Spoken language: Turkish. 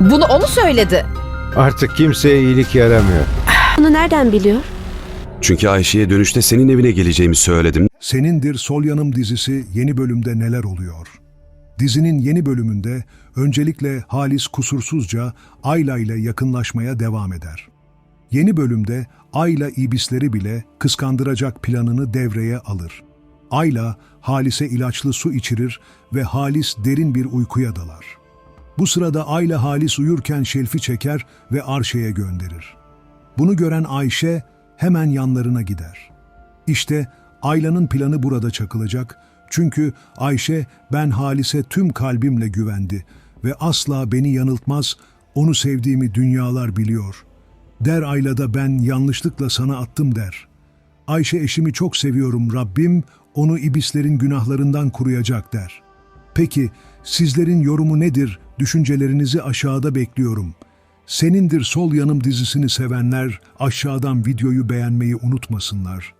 Bunu o mu söyledi? Artık kimseye iyilik yaramıyor. Bunu nereden biliyor? Çünkü Ayşe'ye dönüşte senin evine geleceğimi söyledim. Senindir Sol Yanım dizisi yeni bölümde neler oluyor? Dizinin yeni bölümünde öncelikle Halis kusursuzca Ayla ile yakınlaşmaya devam eder. Yeni bölümde Ayla ibisleri bile kıskandıracak planını devreye alır. Ayla Halis'e ilaçlı su içirir ve Halis derin bir uykuya dalar. Bu sırada Ayla Halis uyurken şelfi çeker ve Arşe'ye gönderir. Bunu gören Ayşe hemen yanlarına gider. İşte Ayla'nın planı burada çakılacak. Çünkü Ayşe ben Halis'e tüm kalbimle güvendi ve asla beni yanıltmaz, onu sevdiğimi dünyalar biliyor. Der Ayla da ben yanlışlıkla sana attım der. Ayşe eşimi çok seviyorum Rabbim, onu ibislerin günahlarından koruyacak der. Peki sizlerin yorumu nedir? Düşüncelerinizi aşağıda bekliyorum. Senindir Sol Yanım dizisini sevenler aşağıdan videoyu beğenmeyi unutmasınlar.